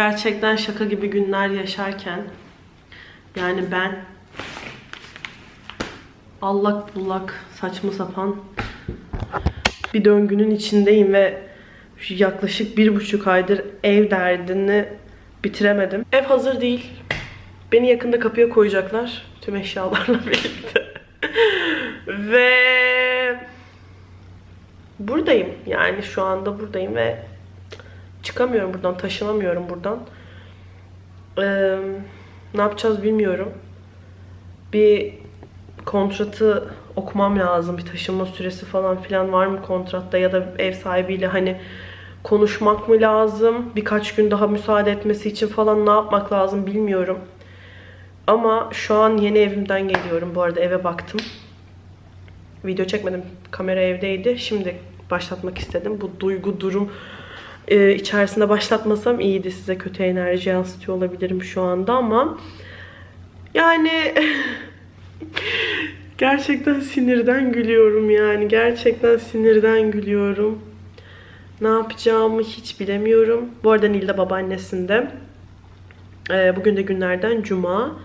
gerçekten şaka gibi günler yaşarken yani ben allak bullak saçma sapan bir döngünün içindeyim ve yaklaşık bir buçuk aydır ev derdini bitiremedim. Ev hazır değil. Beni yakında kapıya koyacaklar. Tüm eşyalarla birlikte. ve buradayım. Yani şu anda buradayım ve çıkamıyorum buradan. Taşınamıyorum buradan. Ee, ne yapacağız bilmiyorum. Bir kontratı okumam lazım. Bir taşınma süresi falan filan var mı kontratta ya da ev sahibiyle hani konuşmak mı lazım? Birkaç gün daha müsaade etmesi için falan ne yapmak lazım bilmiyorum. Ama şu an yeni evimden geliyorum. Bu arada eve baktım. Video çekmedim. Kamera evdeydi. Şimdi başlatmak istedim. Bu duygu durum e, içerisinde başlatmasam iyiydi. Size kötü enerji yansıtıyor olabilirim şu anda ama yani gerçekten sinirden gülüyorum yani. Gerçekten sinirden gülüyorum. Ne yapacağımı hiç bilemiyorum. Bu arada Nilda babaannesinde. Ee, bugün de günlerden cuma.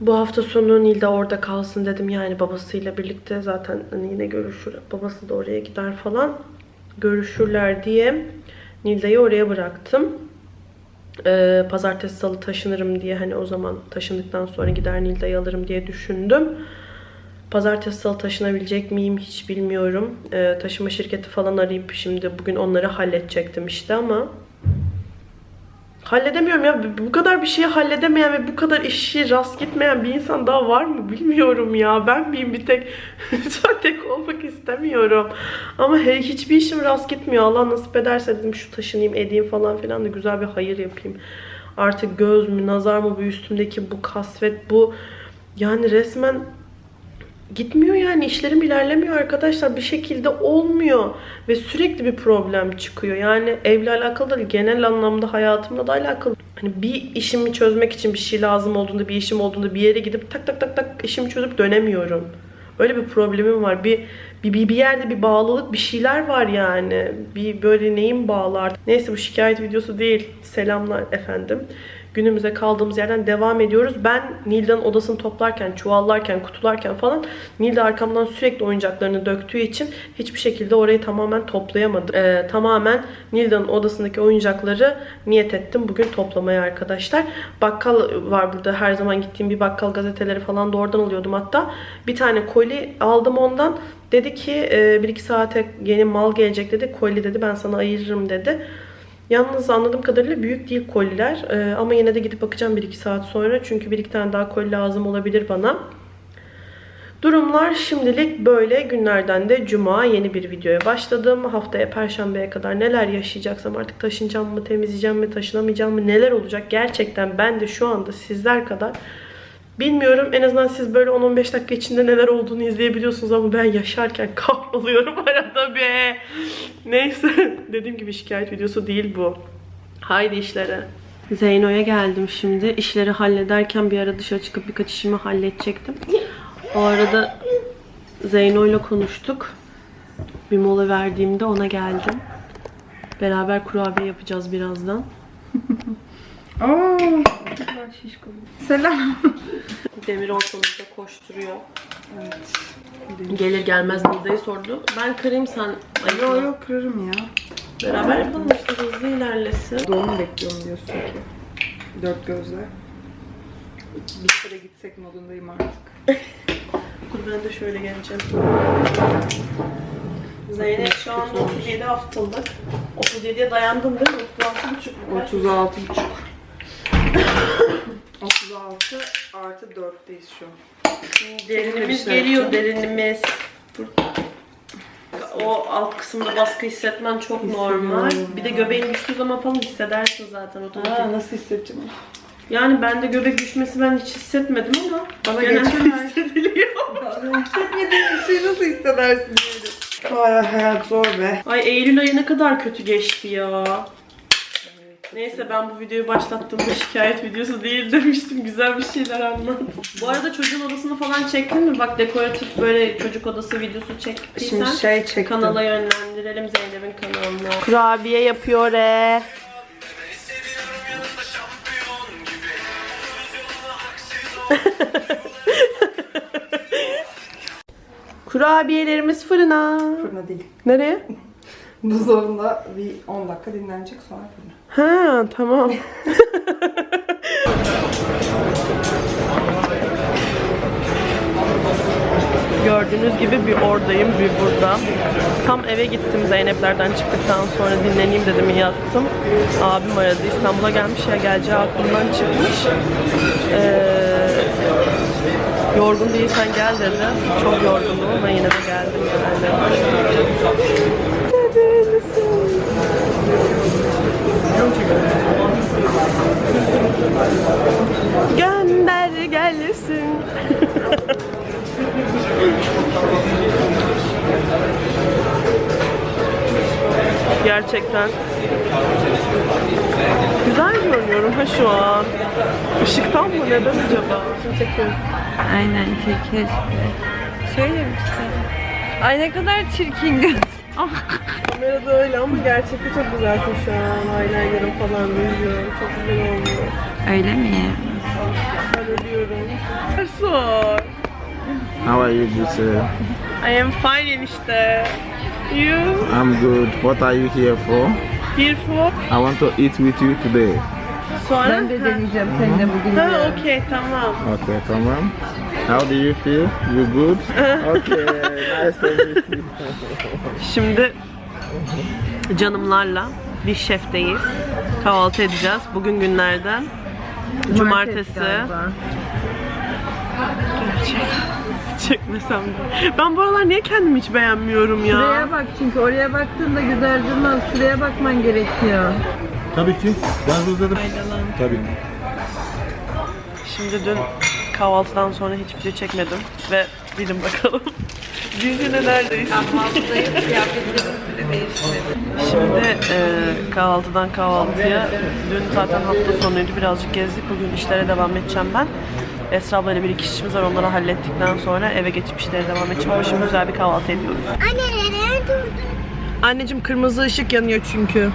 Bu hafta sonu Nilda orada kalsın dedim yani babasıyla birlikte zaten hani yine görüşür. Babası da oraya gider falan. Görüşürler diye Nilda'yı oraya bıraktım. Ee, pazartesi salı taşınırım diye hani o zaman taşındıktan sonra gider Nilda'yı alırım diye düşündüm. Pazartesi salı taşınabilecek miyim hiç bilmiyorum. Ee, taşıma şirketi falan arayıp şimdi bugün onları halledecektim işte ama halledemiyorum ya. Bu kadar bir şeyi halledemeyen ve bu kadar işi rast gitmeyen bir insan daha var mı bilmiyorum ya. Ben miyim bir tek lütfen tek olmak istemiyorum. Ama he, hiçbir işim rast gitmiyor. Allah nasip ederse dedim şu taşınayım edeyim falan filan da güzel bir hayır yapayım. Artık göz mü nazar mı bu üstümdeki bu kasvet bu yani resmen gitmiyor yani işlerim ilerlemiyor arkadaşlar. Bir şekilde olmuyor ve sürekli bir problem çıkıyor. Yani evle alakalı değil genel anlamda hayatımla da alakalı. Hani bir işimi çözmek için bir şey lazım olduğunda bir işim olduğunda bir yere gidip tak tak tak tak işimi çözüp dönemiyorum. Öyle bir problemim var. Bir bir, bir, bir yerde bir bağlılık bir şeyler var yani. Bir böyle neyim bağlı artık? Neyse bu şikayet videosu değil. Selamlar efendim günümüze kaldığımız yerden devam ediyoruz. Ben Nilda'nın odasını toplarken, çuvallarken, kutularken falan Nilda arkamdan sürekli oyuncaklarını döktüğü için hiçbir şekilde orayı tamamen toplayamadım. Ee, tamamen Nilda'nın odasındaki oyuncakları niyet ettim bugün toplamaya arkadaşlar. Bakkal var burada her zaman gittiğim bir bakkal gazeteleri falan da oradan alıyordum hatta. Bir tane koli aldım ondan. Dedi ki 1-2 saate yeni mal gelecek dedi. Koli dedi ben sana ayırırım dedi. Yalnız anladığım kadarıyla büyük değil koliler. Ee, ama yine de gidip bakacağım 1-2 saat sonra. Çünkü bir iki tane daha koli lazım olabilir bana. Durumlar şimdilik böyle. Günlerden de cuma yeni bir videoya başladım. Haftaya perşembeye kadar neler yaşayacaksam artık taşınacağım mı, temizleyeceğim mi, taşınamayacağım mı, neler olacak gerçekten ben de şu anda sizler kadar Bilmiyorum en azından siz böyle 10-15 dakika içinde neler olduğunu izleyebiliyorsunuz ama ben yaşarken kahroluyorum arada be. Neyse dediğim gibi şikayet videosu değil bu. Haydi işlere. Zeyno'ya geldim şimdi. İşleri hallederken bir ara dışarı çıkıp birkaç işimi halledecektim. O arada Zeyno ile konuştuk. Bir mola verdiğimde ona geldim. Beraber kurabiye yapacağız birazdan. Şişko. Selam. Demir ortamızda koşturuyor. Gelir gelmez Nida'yı sordu. Ben kırayım sen Yok yok kırarım ya. Beraber yapalım işte hızlı ilerlesin. Doğum bekliyorum diyorsun ki. Dört gözle. Bir süre gitsek modundayım artık. Dur ben de şöyle geleceğim. Zeynep şu anda 37 haftalık. 37'ye dayandın değil mi? 36 buçuk. 36 buçuk. 36 artı 4'teyiz şu an. Derinimiz geliyor derinimiz. O alt kısımda baskı hissetmen çok normal. Bir de göbeğin düştüğü zaman falan hissedersin zaten otomatik. Aa, nasıl hissedeceğim? Yani bende göbek düşmesi ben hiç hissetmedim ama Bana genelde hissediliyor. Hissetmediğin bir şey nasıl hissedersin diyelim. Ay hayat zor be. Ay Eylül ayı ne kadar kötü geçti ya. Neyse ben bu videoyu başlattığımda şikayet videosu değil demiştim. Güzel bir şeyler anlat. Bu arada çocuğun odasını falan çektin mi? Bak dekoratif böyle çocuk odası videosu çektiysen Şimdi şey çektim. kanala yönlendirelim Zeynep'in kanalına. Kurabiye yapıyor e. Kurabiyelerimiz fırına. Fırına değil. Nereye? Buzdolabında bir 10 dakika dinlenecek sonra fırına. Ha tamam. Gördüğünüz gibi bir oradayım, bir burada. Tam eve gittim Zeynep'lerden çıktıktan sonra dinleneyim dedim yattım. Abim aradı İstanbul'a gelmiş ya geleceği aklımdan çıkmış. Ee, yorgun değilsen gel dedi. Çok yorgundum ama yine de geldim yani. Gönder gelsin. Gerçekten güzel görünüyorum ha şu an. Işıktan mı neden acaba? Teşekkür Aynen çirkin. Şöyle mi Ay ne kadar çirkin göz. Kamerada öyle ama gerçekte çok güzelsin şu an. Eyeliner'ım falan bilmiyorum. Çok güzel olmuş. Öyle mi? Ben ölüyorum. Sor. How are you, Giselle? I am fine enişte. You? I'm good. What are you here for? Here for? I want to eat with you today. Sonra? Ben de deneyeceğim seninle bugün. Ha okey tamam. Okay, come on. How do you feel? You good? Okay, nice to meet you. Şimdi canımlarla bir şefteyiz. Kahvaltı edeceğiz. Bugün günlerden cumartesi. Çekmesem de. Ben bu aralar niye kendimi hiç beğenmiyorum ya? Şuraya bak çünkü oraya baktığında güzel durmaz. Şuraya bakman gerekiyor. Tabii ki. Ben özledim. Tabii. Şimdi dün kahvaltıdan sonra hiç video çekmedim ve bilin bakalım. Düğününe neredeyiz? Şimdi e, kahvaltıdan kahvaltıya dün zaten hafta sonuydu birazcık gezdik. Bugün işlere devam edeceğim ben. Esra ablayla bir iki işimiz var onları hallettikten sonra eve geçip işlere devam edeceğim. Ama şimdi güzel bir kahvaltı ediyoruz. Anneciğim kırmızı ışık yanıyor çünkü.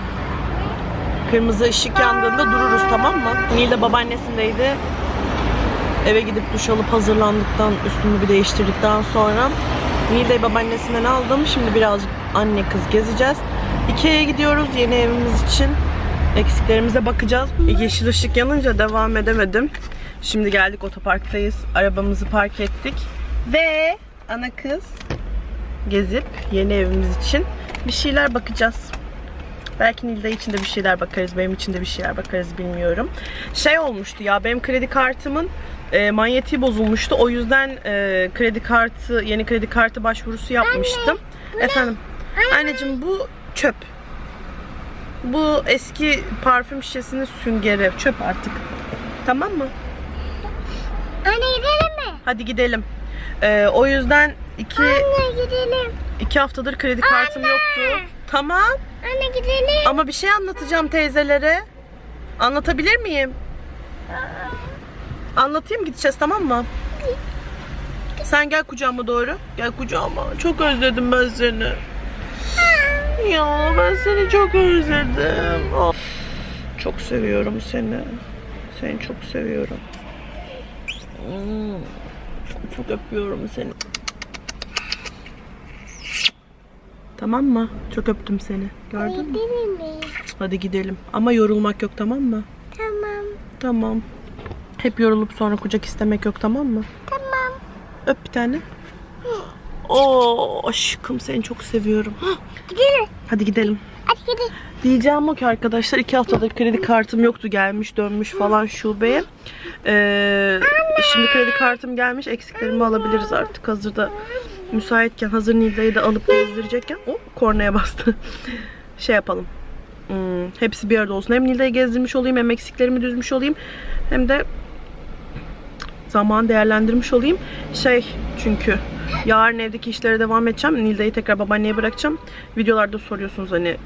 Kırmızı ışık yandığında dururuz tamam mı? Nil de babaannesindeydi. Eve gidip duş alıp hazırlandıktan, üstümü bir değiştirdikten sonra Nilde'yi babaannesinden aldım. Şimdi birazcık anne kız gezeceğiz. Ikea'ya gidiyoruz yeni evimiz için. Eksiklerimize bakacağız. Yeşil ışık yanınca devam edemedim. Şimdi geldik otoparktayız. Arabamızı park ettik. Ve ana kız gezip yeni evimiz için bir şeyler bakacağız. Belki Nilda için de bir şeyler bakarız, benim için de bir şeyler bakarız bilmiyorum. Şey olmuştu ya, benim kredi kartımın e, manyetiği bozulmuştu. O yüzden e, kredi kartı, yeni kredi kartı başvurusu yapmıştım. Efendim, anneciğim bu çöp. Bu eski parfüm şişesinin süngeri. Çöp artık. Tamam mı? Anne gidelim mi? Hadi gidelim. E, o yüzden iki, Anne gidelim. iki haftadır kredi kartım yoktu. Tamam. Anne gidelim. Ama bir şey anlatacağım teyzelere. Anlatabilir miyim? Anlatayım gideceğiz tamam mı? Sen gel kucağıma doğru. Gel kucağıma. Çok özledim ben seni. Ya ben seni çok özledim. Oh. Çok seviyorum seni. Seni çok seviyorum. Hmm. Çok öpüyorum seni. Tamam mı? Çok öptüm seni. Gördün mü? Gidelim mi? Hadi gidelim. Ama yorulmak yok tamam mı? Tamam. Tamam. Hep yorulup sonra kucak istemek yok tamam mı? Tamam. Öp bir tane. Oo aşkım seni çok seviyorum. Gidelim. Hadi gidelim. Hadi gidelim. Diyeceğim o ki arkadaşlar iki haftadır kredi kartım yoktu gelmiş dönmüş falan şubeye. Ee, şimdi kredi kartım gelmiş eksiklerimi alabiliriz artık hazırda müsaitken hazır Nilda'yı da alıp gezdirecekken o kornaya bastı. şey yapalım. Hmm, hepsi bir arada olsun. Hem Nilda'yı gezdirmiş olayım hem eksiklerimi düzmüş olayım hem de zaman değerlendirmiş olayım. Şey çünkü yarın evdeki işlere devam edeceğim. Nilda'yı tekrar babaanneye bırakacağım. Videolarda soruyorsunuz hani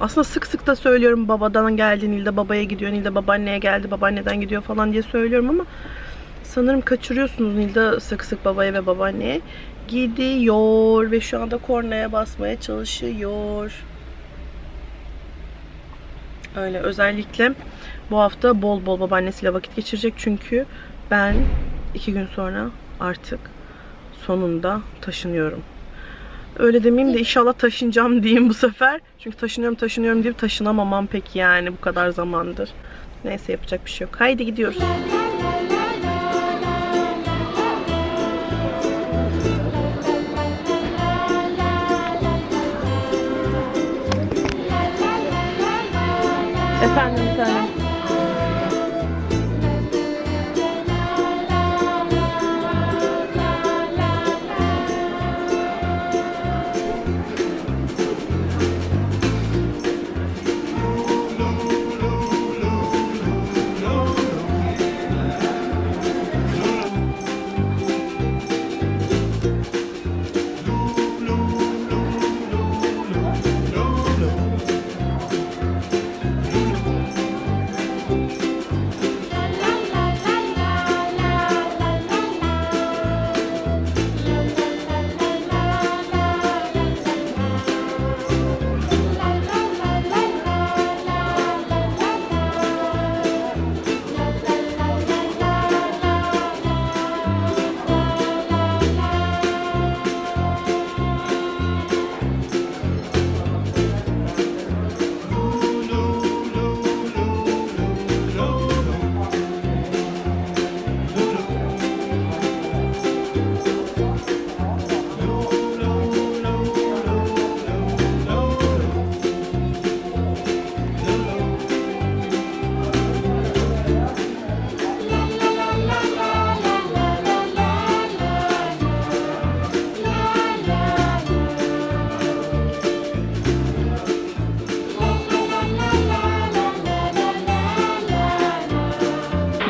aslında sık sık da söylüyorum babadan geldi Nilda babaya gidiyor Nilda babaanneye geldi babaanneden gidiyor falan diye söylüyorum ama sanırım kaçırıyorsunuz Nilda sık sık babaya ve babaanneye gidiyor ve şu anda kornaya basmaya çalışıyor. Öyle özellikle bu hafta bol bol babaannesiyle vakit geçirecek çünkü ben iki gün sonra artık sonunda taşınıyorum. Öyle demeyeyim de inşallah taşınacağım diyeyim bu sefer. Çünkü taşınıyorum taşınıyorum deyip taşınamamam pek yani bu kadar zamandır. Neyse yapacak bir şey yok. Haydi gidiyoruz. Efendim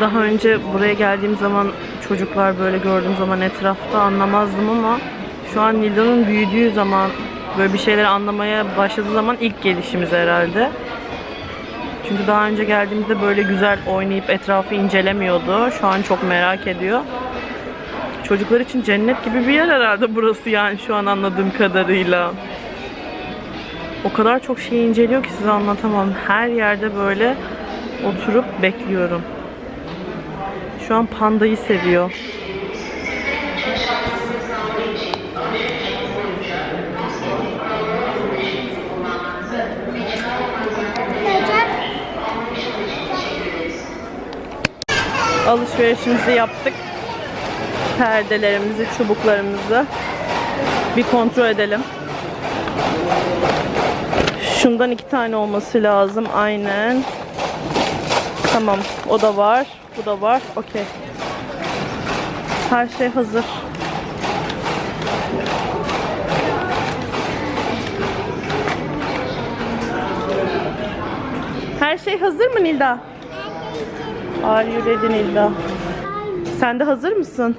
Daha önce buraya geldiğim zaman çocuklar böyle gördüğüm zaman etrafta anlamazdım ama şu an Nilda'nın büyüdüğü zaman böyle bir şeyleri anlamaya başladığı zaman ilk gelişimiz herhalde. Çünkü daha önce geldiğimizde böyle güzel oynayıp etrafı incelemiyordu. Şu an çok merak ediyor. Çocuklar için cennet gibi bir yer herhalde burası yani şu an anladığım kadarıyla. O kadar çok şey inceliyor ki size anlatamam. Her yerde böyle oturup bekliyorum. Şu an pandayı seviyor. Alışverişimizi yaptık. Perdelerimizi, çubuklarımızı bir kontrol edelim. Şundan iki tane olması lazım. Aynen. Tamam. O da var. Bu da var. Okey. Her şey hazır. Her şey hazır mı Nilda? Are you ready Nilda? Sen de hazır mısın?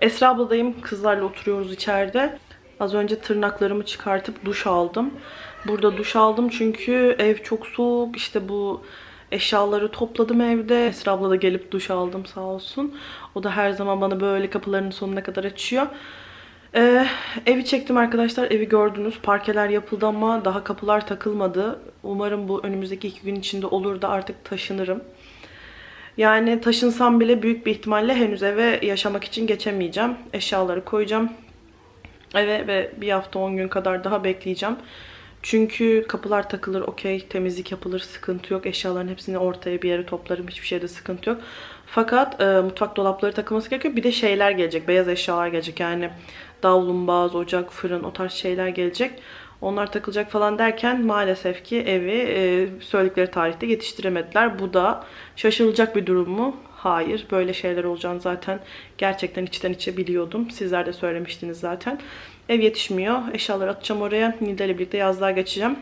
Esra abladayım. Kızlarla oturuyoruz içeride. Az önce tırnaklarımı çıkartıp duş aldım. Burada duş aldım çünkü ev çok soğuk. İşte bu eşyaları topladım evde. Esra abla da gelip duş aldım sağ olsun. O da her zaman bana böyle kapılarının sonuna kadar açıyor. Ee, evi çektim arkadaşlar. Evi gördünüz. Parkeler yapıldı ama daha kapılar takılmadı. Umarım bu önümüzdeki iki gün içinde olur da artık taşınırım. Yani taşınsam bile büyük bir ihtimalle henüz eve yaşamak için geçemeyeceğim. Eşyaları koyacağım eve ve bir hafta 10 gün kadar daha bekleyeceğim. Çünkü kapılar takılır, okey, temizlik yapılır, sıkıntı yok. Eşyaların hepsini ortaya bir yere toplarım, hiçbir şeyde sıkıntı yok. Fakat e, mutfak dolapları takılması gerekiyor. Bir de şeyler gelecek, beyaz eşyalar gelecek. Yani davlumbaz, ocak, fırın o tarz şeyler gelecek. Onlar takılacak falan derken maalesef ki evi e, söyledikleri tarihte yetiştiremediler. Bu da şaşılacak bir durum mu? Hayır. Böyle şeyler olacağını zaten gerçekten içten içe biliyordum. Sizler de söylemiştiniz zaten. Ev yetişmiyor. Eşyaları atacağım oraya. Nida ile birlikte yazlığa geçeceğim.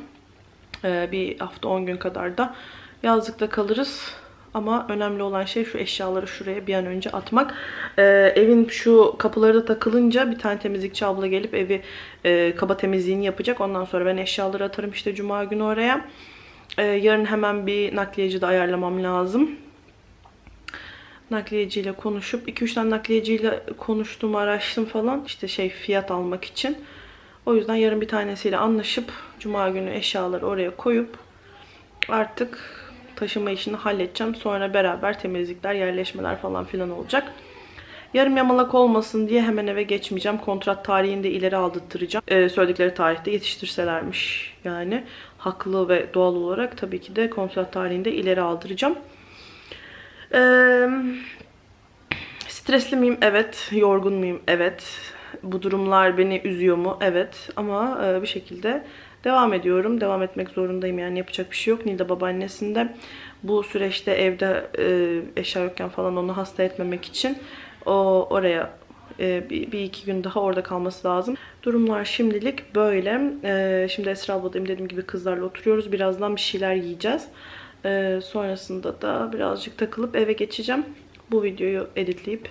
Ee, bir hafta 10 gün kadar da yazlıkta kalırız. Ama önemli olan şey şu eşyaları şuraya bir an önce atmak. Ee, evin şu kapıları da takılınca bir tane temizlikçi abla gelip evi e, kaba temizliğini yapacak. Ondan sonra ben eşyaları atarım işte cuma günü oraya. Ee, yarın hemen bir nakliyeci de ayarlamam lazım nakliyeciyle konuşup 2-3 tane nakliyeciyle konuştum, araştırdım falan. İşte şey fiyat almak için. O yüzden yarın bir tanesiyle anlaşıp cuma günü eşyaları oraya koyup artık taşıma işini halledeceğim. Sonra beraber temizlikler, yerleşmeler falan filan olacak. Yarım yamalak olmasın diye hemen eve geçmeyeceğim. Kontrat tarihini de ileri aldırtacağım. Ee, söyledikleri tarihte yetiştirselermiş yani. Haklı ve doğal olarak tabii ki de kontrat tarihini de ileri aldıracağım. Ee, stresli miyim? Evet. Yorgun muyum? Evet. Bu durumlar beni üzüyor mu? Evet. Ama e, bir şekilde devam ediyorum. Devam etmek zorundayım yani yapacak bir şey yok. Nilda babaannesinde bu süreçte evde e, eşya yokken falan onu hasta etmemek için o oraya e, bir, bir iki gün daha orada kalması lazım. Durumlar şimdilik böyle. E, şimdi Esra abladayım dediğim gibi kızlarla oturuyoruz. Birazdan bir şeyler yiyeceğiz. Ee, sonrasında da birazcık takılıp eve geçeceğim. Bu videoyu editleyip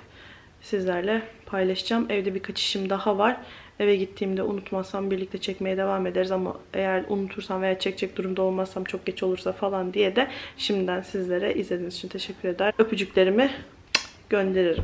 sizlerle paylaşacağım. Evde birkaç işim daha var. Eve gittiğimde unutmazsam birlikte çekmeye devam ederiz ama eğer unutursam veya çekecek durumda olmazsam çok geç olursa falan diye de şimdiden sizlere izlediğiniz için teşekkür eder. Öpücüklerimi gönderirim.